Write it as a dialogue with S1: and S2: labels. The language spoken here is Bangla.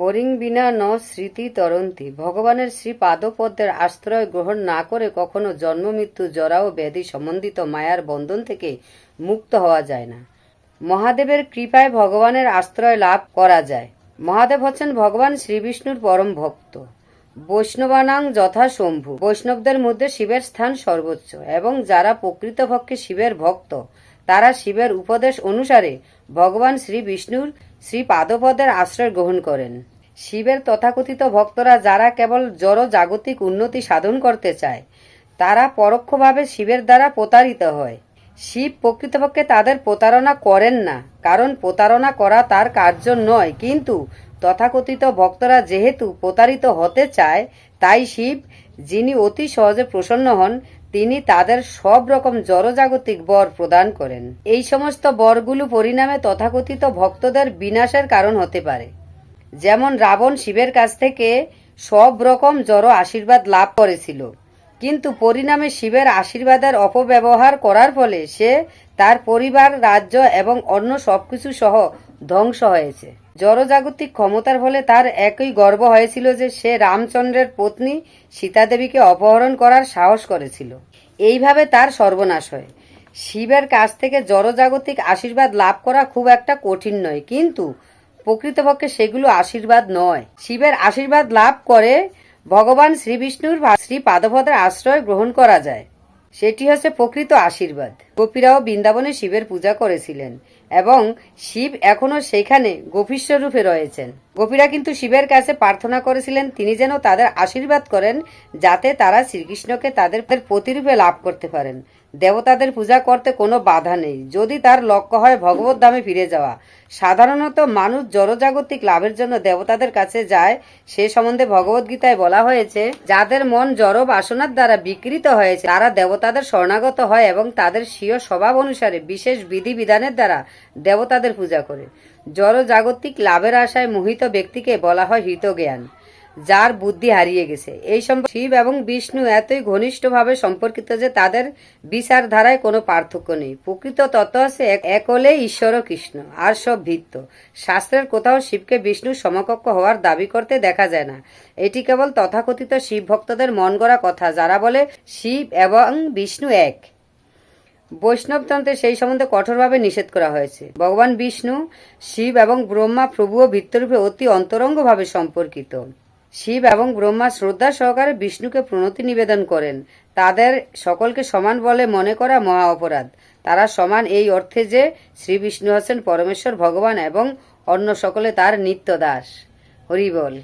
S1: হরিং বিনা ন স্মৃতি তরন্তি। ভগবানের শ্রী পাদপদ্মের আশ্রয় গ্রহণ না করে কখনো জন্ম, মৃত্যু, জরা ও ব্যাধি সম্বন্ধিত মায়ার বন্ধন থেকে মুক্ত হওয়া যায় না। মহাদেবের কৃপায় ভগবানের আশ্রয় লাভ করা যায়। মহাদেব হচ্ছেন ভগবান শ্রীবিষ্ণুর পরম ভক্ত। বৈষ্ণবানাং যথা শম্ভু। বৈষ্ণবদের মধ্যে শিবের স্থান সর্বোচ্চ এবং যারা প্রকৃতপক্ষে শিবের ভক্ত, তারা শিবের উপদেশ অনুসারে ভগবান শ্রী বিষ্ণুর শ্রী পাদপদের আশ্রয় গ্রহণ করেন। শিবের তথাকথিত ভক্তরা যারা কেবল জড় জাগতিক উন্নতি সাধন করতে চায়, তারা পরোক্ষভাবে শিবের দ্বারা প্রতারিত হয়। শিব প্রকৃতপক্ষে তাদের প্রতারণা করেন না, কারণ প্রতারণা করা তার কার্য নয়। কিন্তু তথাকথিত ভক্তরা যেহেতু প্রতারিত হতে চায়, তাই শিব, যিনি অতি সহজে প্রসন্ন হন, তিনি তাদের সব রকম জড়জাগতিক বর প্রদান করেন। এই সমস্ত বরগুলো পরিণামে তথাকথিত ভক্তদের বিনাশের কারণ হতে পারে। যেমন রাবণ শিবের কাছ থেকে সব রকম জড় আশীর্বাদ লাভ করেছিল। কিন্তু পরিণামে শিবের আশীর্বাদের অপব্যবহার করার ফলে সে তার পরিবার, রাজ্য এবং অন্য সবকিছু সহ ধ্বংস হয়েছে। জড়জাগতিক ক্ষমতার ফলে তার একই গর্ব হয়েছিল যে সে রামচন্দ্রের পত্নী সীতাদেবীকে অপহরণ করার সাহস করেছিল। এইভাবে তার সর্বনাশ হয়। শিবের কাছ থেকে জড়জাগতিক আশীর্বাদ লাভ করা খুব একটা কঠিন নয়, কিন্তু প্রকৃতপক্ষে সেগুলো আশীর্বাদ নয়। শিবের আশীর্বাদ লাভ করে ভগবান শ্রীবিষ্ণুর শ্রী পাদপদের আশ্রয় গ্রহণ করা যায়। সেটি হচ্ছে প্রকৃত আশীর্বাদ। গোপীরাও বৃন্দাবনে শিবের পূজা করেছিলেন এবং শিব এখনও সেখানে গোপীশ্বর রূপে রয়েছেন। গোপীরা কিন্তু শিবের কাছে প্রার্থনা করেছিলেন, তিনি যেন তাদের আশীর্বাদ করেন যাতে তারা শ্রীকৃষ্ণকে তাদের প্রতিরূপে লাভ করতে পারেন। দেবতাদের পূজা করতে কোনো বাধা নেই। যদি তার লক্ষ্য হয় ভগবত ধামে ফিরে যাওয়া। সাধারণত মানুষ জড়জাগতিক লাভের জন্য দেবতাদের কাছে যায়। সে সম্বন্ধে ভগবত গীতায় বলা হয়েছে, যাদের মন জড় বাসনার দ্বারা বিকৃত হয়েছে, তারা দেবতাদের শরণাগত হয় এবং তাদের স্বীয় স্বভাব অনুসারে বিশেষ বিধিবিধানের দ্বারা দেবতাদের পূজা করে। জড় জাগতিক লাভের আশায় মোহিত ব্যক্তিকে বলা হয় হৃতজ্ঞান যার বুদ্ধি হারিয়ে গেছে। এই সম্পর্ক শিব এবং বিষ্ণু এতই ঘনিষ্ঠভাবে সম্পর্কিত যে তাদের বিচারধারায় কোনো পার্থক্য নেই। প্রকৃত তত্ত্ব আছে, এক- হলে ঈশ্বর ও কৃষ্ণ, আর সব ভিত্ত। শাস্ত্রের কোথাও শিবকে বিষ্ণুর সমকক্ষ হওয়ার দাবি করতে দেখা যায় না। এটি কেবল তথাকথিত শিব ভক্তদের মন গড়া কথা, যারা বলে শিব এবং বিষ্ণু এক। বৈষ্ণবতন্ত্রে সেই সম্বন্ধে কঠোরভাবে নিষেধ করা হয়েছে। ভগবান বিষ্ণু, শিব এবং ব্রহ্মা প্রভু ও ভিত্তরূপে অতি অন্তরঙ্গভাবে সম্পর্কিত। শিব এবং ব্রহ্মা শ্রদ্ধা সহকারে বিষ্ণুকে প্রণতি নিবেদন করেন। তাদের সকলকে সমান বলে মনে করা মহা অপরাধ। তারা সমান এই অর্থে যে শ্রী বিষ্ণু হচ্ছেন পরমেশ্বর ভগবান এবং অন্য সকলে তার নিত্য দাস। হরি বল।